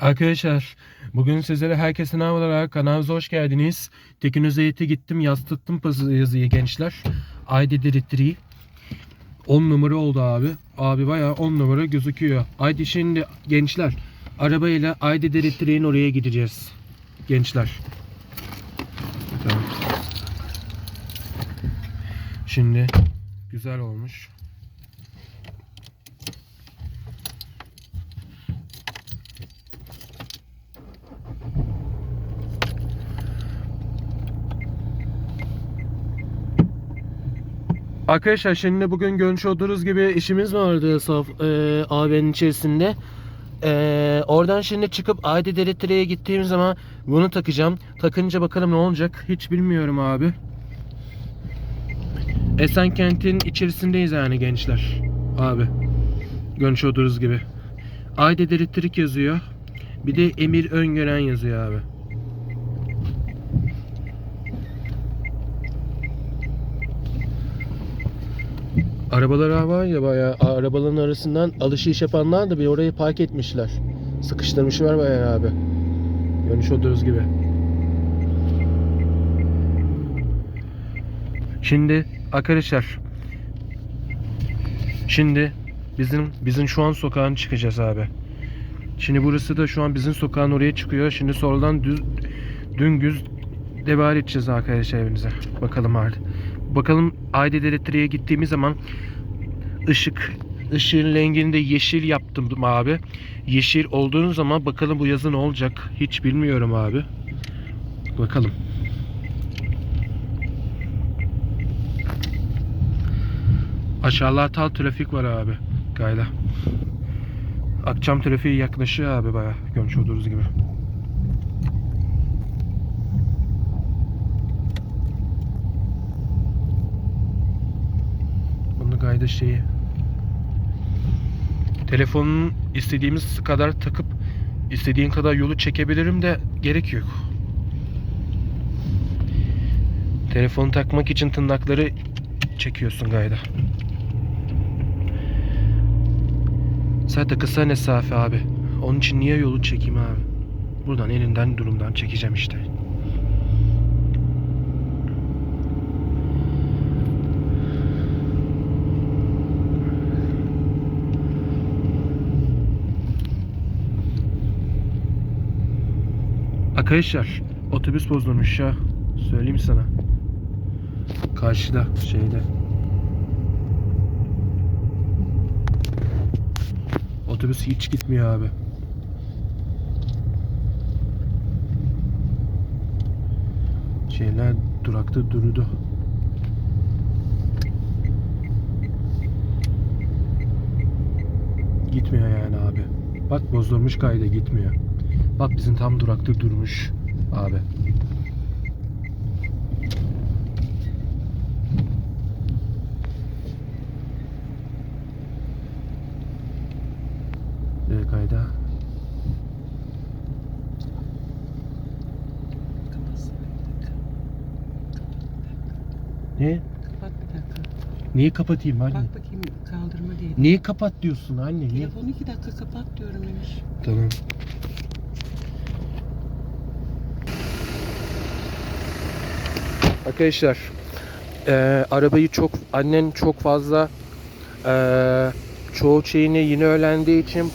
Arkadaşlar bugün sizlere herkese merhaba olarak kanalımıza hoş geldiniz. Teknolojiye gittim yazdırttım pazı- yazıyı gençler. ID Directory 10 numara oldu abi. Abi bayağı 10 numara gözüküyor. ID şimdi gençler arabayla ID Directory'nin oraya gideceğiz. Gençler. Tamam. Şimdi güzel olmuş. Arkadaşlar şimdi bugün görmüş olduğunuz gibi işimiz vardı saf e, AVM'nin içerisinde. E, oradan şimdi çıkıp ID Directory'ye gittiğim zaman bunu takacağım. Takınca bakalım ne olacak hiç bilmiyorum abi. Esenkent'in içerisindeyiz yani gençler. Abi. Görmüş olduğunuz gibi. ID Directory yazıyor. Bir de Emir Öngören yazıyor abi. Arabalar var ya bayağı arabaların arasından alışveriş yapanlar da bir orayı park etmişler. Sıkıştırmışlar bayağı abi. Görmüş olduğunuz gibi. Şimdi arkadaşlar Şimdi bizim bizim şu an sokağın çıkacağız abi. Şimdi burası da şu an bizim sokağın oraya çıkıyor. Şimdi sonradan düz düngüz devam edeceğiz arkadaşlar evimize. Bakalım abi. Bakalım ID Directory'ye gittiğimiz zaman ışık ışığın rengini de yeşil yaptım abi. Yeşil olduğu zaman bakalım bu yazı ne olacak hiç bilmiyorum abi. Bakalım. Aşağılarda trafik var abi. Gayla. Akşam trafiği yaklaşıyor abi baya görmüş olduğunuz gibi. Gayda şeyi. Telefonun istediğimiz kadar takıp istediğin kadar yolu çekebilirim de gerek yok. Telefonu takmak için tırnakları çekiyorsun gayda. Zaten kısa mesafe abi. Onun için niye yolu çekeyim abi? Buradan elinden durumdan çekeceğim işte. Arkadaşlar otobüs bozulmuş ya. Söyleyeyim sana. Karşıda şeyde. Otobüs hiç gitmiyor abi. Şeyler durakta durdu. Gitmiyor yani abi. Bak bozdurmuş kayda gitmiyor. Bak bizim tam durakta durmuş abi. Ee, kayda. Ne? Bak bir dakika. Niye kapatayım anne? Bak bakayım kaldırma değil. Niye kapat diyorsun anne? Niye? Telefonu iki dakika kapat diyorum Emir. Tamam. Arkadaşlar eee, arabayı çok annen çok fazla eee, çoğu şeyini yeni öğrendiği için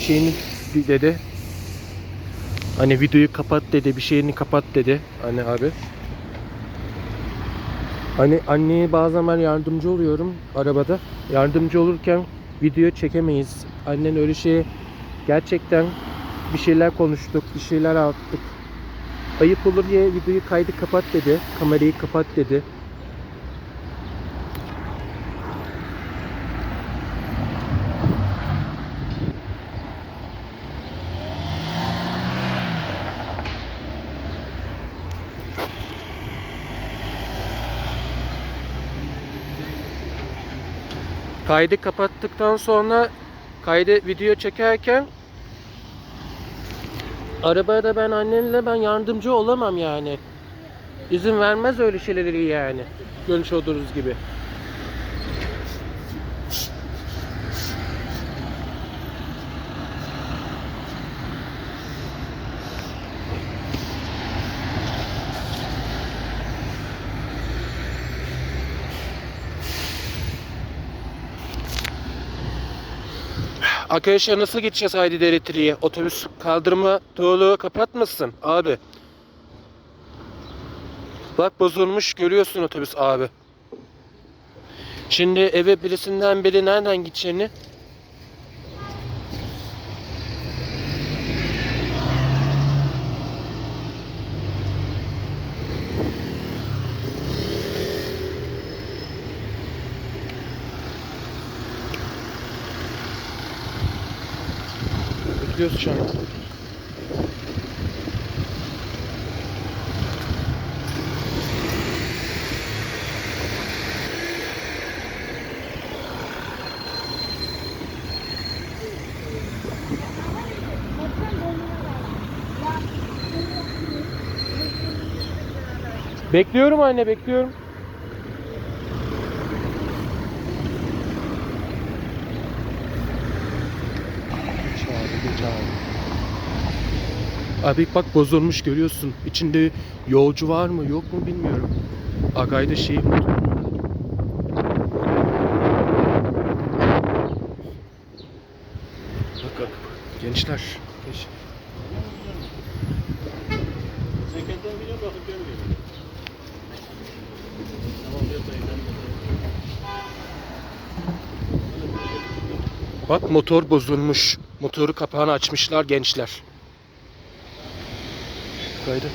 şeyini dedi. Hani videoyu kapat dedi, bir şeyini kapat dedi. Hani abi. Hani anneye bazen ben yardımcı oluyorum arabada. Yardımcı olurken video çekemeyiz. Annen öyle şey gerçekten bir şeyler konuştuk, bir şeyler attık. Ayıp olur diye videoyu kaydı kapat dedi. Kamerayı kapat dedi. Kaydı kapattıktan sonra kaydı video çekerken arabada ben annemle ben yardımcı olamam yani. İzin vermez öyle şeyleri yani. Görmüş olduğunuz gibi. Arkadaşlar nasıl gideceğiz Haydi Elektriğe? Otobüs kaldırma doğruluğu kapatmasın abi. Bak bozulmuş görüyorsun otobüs abi. Şimdi eve birisinden biri nereden gideceğini Bekliyoruz şu an. Bekliyorum anne bekliyorum. Geç abi geç abi. Abi bak bozulmuş görüyorsun. İçinde yolcu var mı yok mu bilmiyorum. Agayda şey Bak bak gençler. Geç. Bak motor bozulmuş. Motoru kapağını açmışlar gençler. Kaydı.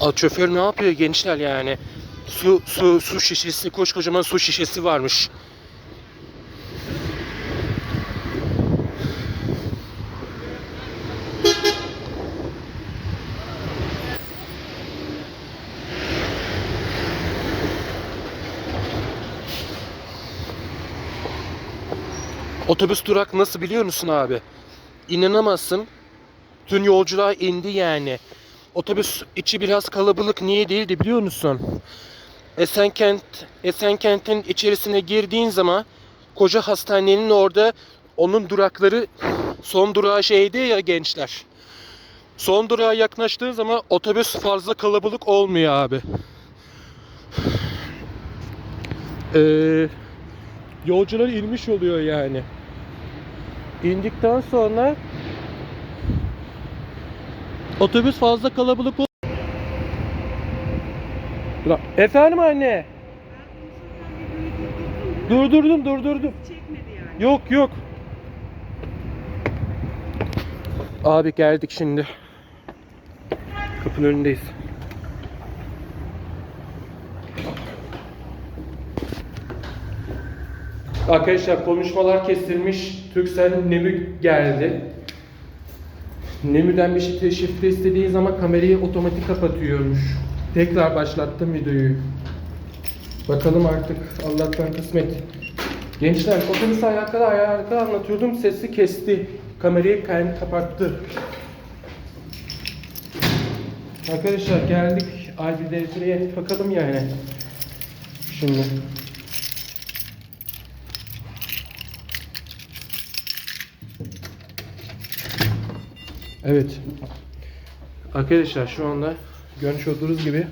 Al şoför ne yapıyor gençler yani? Su su su şişesi koskocaman su şişesi varmış. Otobüs durak nasıl biliyor musun abi? İnanamazsın. Tüm yolcular indi yani. Otobüs içi biraz kalabalık niye değildi biliyor musun? Esenkent, Esenkent'in içerisine girdiğin zaman koca hastanenin orada onun durakları son durağı şeydi ya gençler. Son durağa yaklaştığın zaman otobüs fazla kalabalık olmuyor abi. Ee, yolcular inmiş oluyor yani. İndikten sonra otobüs fazla kalabalık ol- Dur- Efendim anne? Durdurdum durdurdum. Yok yok. Abi geldik şimdi. Kapının önündeyiz. Arkadaşlar konuşmalar kesilmiş. Türksel Nemü geldi. Nemü'den bir şey şifre istediği zaman kamerayı otomatik kapatıyormuş. Tekrar başlattım videoyu. Bakalım artık Allah'tan kısmet. Gençler otobüs ayakta ayakta anlatıyordum sesi kesti. Kamerayı kendi kapattı. Arkadaşlar geldik. Albi Devri'ye bakalım yani. Şimdi. Evet. Arkadaşlar şu anda görmüş olduğunuz gibi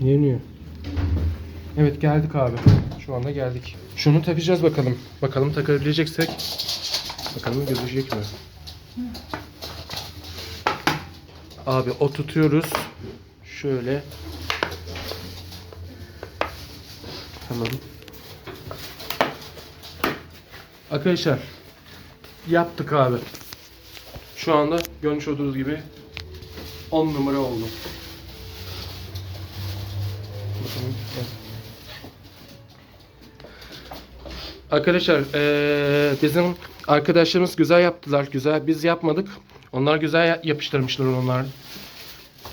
yeniyor. Evet geldik abi. Şu anda geldik. Şunu takacağız bakalım. Bakalım takabileceksek. Bakalım gözükecek mi? Abi o tutuyoruz. Şöyle. Tamam. Arkadaşlar yaptık abi. Şu anda görmüş olduğunuz gibi 10 numara oldu. Arkadaşlar eee, bizim arkadaşlarımız güzel yaptılar. Güzel biz yapmadık. Onlar güzel ya- yapıştırmışlar onlar.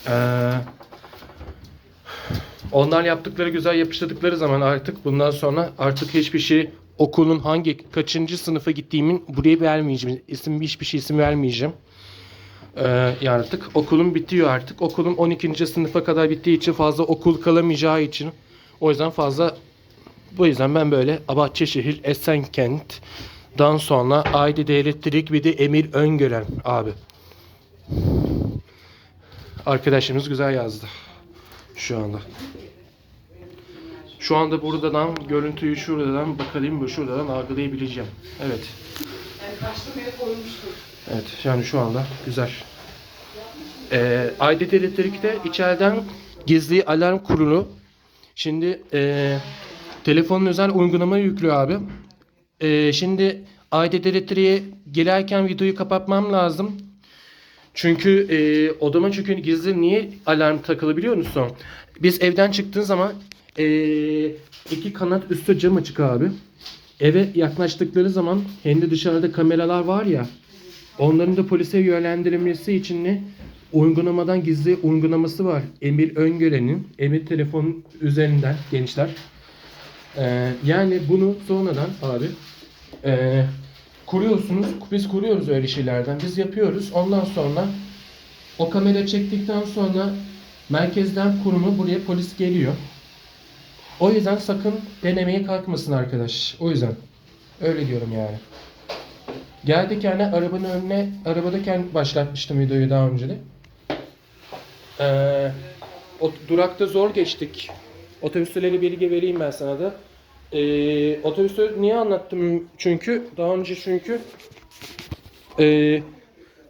Eee, onlar yaptıkları güzel yapıştırdıkları zaman artık bundan sonra artık hiçbir şey okulun hangi kaçıncı sınıfa gittiğimin buraya vermeyeceğim. İsim hiçbir şey isim vermeyeceğim. Ee, yani artık okulum bitiyor artık. Okulum 12. sınıfa kadar bittiği için fazla okul kalamayacağı için o yüzden fazla bu yüzden ben böyle Bahçeşehir, Esenkent'dan sonra Aydın Elektrik bir de Emir Öngören abi. Arkadaşımız güzel yazdı. Şu anda. Şu anda buradan görüntüyü şuradan bakalım bu şuradan algılayabileceğim. Evet. Yani bile koymuştum. Evet yani şu anda güzel. Ee, Aydet Elektrik'te içeriden gizli alarm kurulu. Şimdi ee, telefonun özel uygulamayı yüklüyor abi. Ee, şimdi Aydet Elektrik'e girerken videoyu kapatmam lazım. Çünkü ee, odama çünkü gizli niye alarm takılı biliyor musun? Biz evden çıktığın zaman ee, iki kanat üstü cam açık abi. Eve yaklaştıkları zaman kendi dışarıda kameralar var ya. Onların da polise yönlendirilmesi için ne? Uygulamadan gizli uygulaması var. Emir Öngören'in Emir telefon üzerinden gençler. Ee, yani bunu sonradan abi ee, kuruyorsunuz. Biz kuruyoruz öyle şeylerden. Biz yapıyoruz. Ondan sonra o kamera çektikten sonra merkezden kurumu buraya polis geliyor. O yüzden sakın denemeye kalkmasın arkadaş. O yüzden. Öyle diyorum yani. Geldik yani arabanın önüne, arabadayken başlatmıştım videoyu daha önce de. Ee, o durakta zor geçtik. Otobüsleri bilgi vereyim ben sana da. Ee, otobüsü niye anlattım? Çünkü daha önce çünkü ee,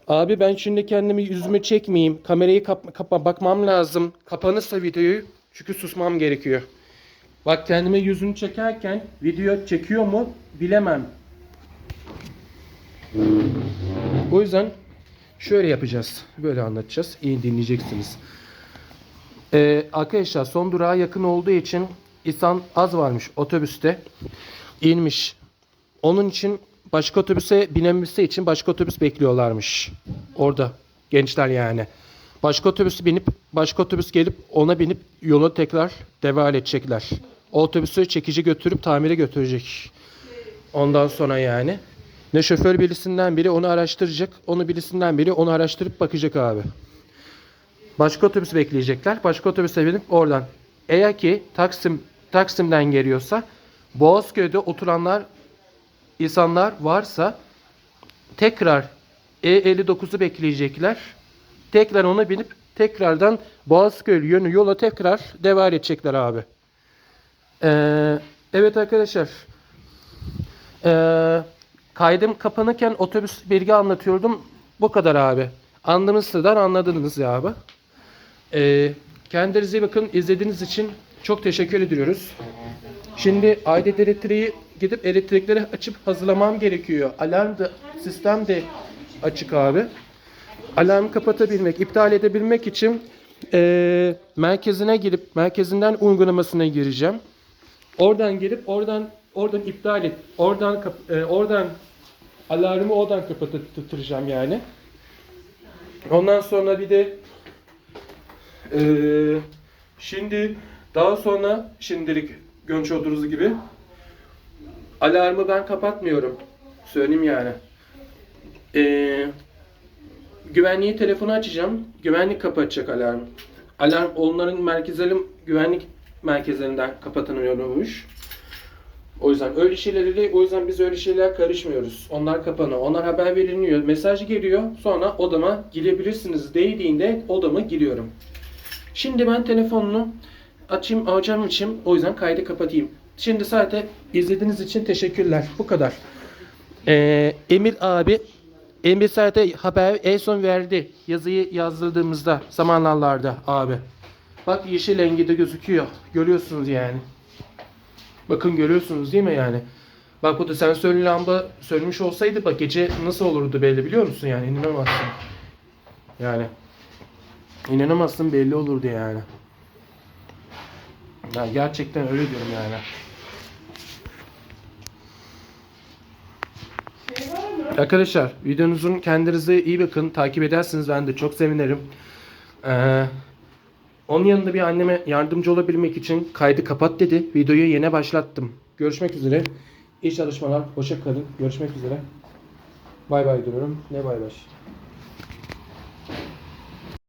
abi ben şimdi kendimi yüzüme çekmeyeyim. Kamerayı kap, kapa bakmam lazım. Kapanırsa videoyu çünkü susmam gerekiyor. Bak kendime yüzünü çekerken video çekiyor mu bilemem. O yüzden şöyle yapacağız. Böyle anlatacağız. İyi dinleyeceksiniz. Ee, arkadaşlar son durağa yakın olduğu için insan az varmış otobüste. inmiş. Onun için başka otobüse binemesi için başka otobüs bekliyorlarmış. Orada gençler yani. Başka otobüsü binip başka otobüs gelip ona binip yola tekrar devam edecekler. O otobüsü çekici götürüp tamire götürecek. Ondan sonra yani. Ne şoför birisinden biri onu araştıracak. Onu birisinden biri onu araştırıp bakacak abi. Başka otobüs bekleyecekler. Başka otobüse binip oradan. Eğer ki Taksim Taksim'den geliyorsa Boğazköy'de oturanlar insanlar varsa tekrar E59'u bekleyecekler. Tekrar ona binip tekrardan Boğazköy yönü yola tekrar devam edecekler abi. Ee, evet arkadaşlar. Ee, kaydım kapanırken otobüs bilgi anlatıyordum. Bu kadar abi. Anladığınız sıradan anladınız ya abi. Ee, kendinize iyi bakın. İzlediğiniz için çok teşekkür ediyoruz. Şimdi aidat elektriği gidip elektrikleri açıp hazırlamam gerekiyor. Alarm da sistem de açık abi. Alarm kapatabilmek, iptal edebilmek için eee, merkezine girip merkezinden uygulamasına gireceğim. Oradan girip oradan oradan iptal et. Oradan eee, oradan alarmı oradan kapattıracağım yani. Ondan sonra bir de eee, şimdi daha sonra şimdilik görmüş olduğunuz gibi alarmı ben kapatmıyorum. Söyleyeyim yani. Eee güvenliği telefonu açacağım. Güvenlik kapatacak alarm. Alarm onların merkezlerin güvenlik merkezlerinden kapatılıyormuş. O yüzden öyle şeyleri o yüzden biz öyle şeyler karışmıyoruz. Onlar kapanıyor. Onlar haber veriliyor. Mesaj geliyor. Sonra odama girebilirsiniz dediğinde odama giriyorum. Şimdi ben telefonunu açayım alacağım için o yüzden kaydı kapatayım. Şimdi zaten izlediğiniz için teşekkürler. Bu kadar. Ee, Emir abi Zaten haber en son verdi. Yazıyı yazdırdığımızda zamanlarda abi. Bak yeşil rengi de gözüküyor. Görüyorsunuz yani. Bakın görüyorsunuz değil mi yani? Bak bu da sensörlü lamba sönmüş olsaydı bak gece nasıl olurdu belli biliyor musun yani inanamazsın. Yani inanamazsın belli olurdu yani. Ya gerçekten öyle diyorum yani. Arkadaşlar videonuzun kendinize iyi bakın. Takip edersiniz ben de çok sevinirim. Ee, onun yanında bir anneme yardımcı olabilmek için kaydı kapat dedi. Videoyu yeni başlattım. Görüşmek üzere. İyi çalışmalar. Hoşça kalın. Görüşmek üzere. Bay bay diyorum. Ne bay bay.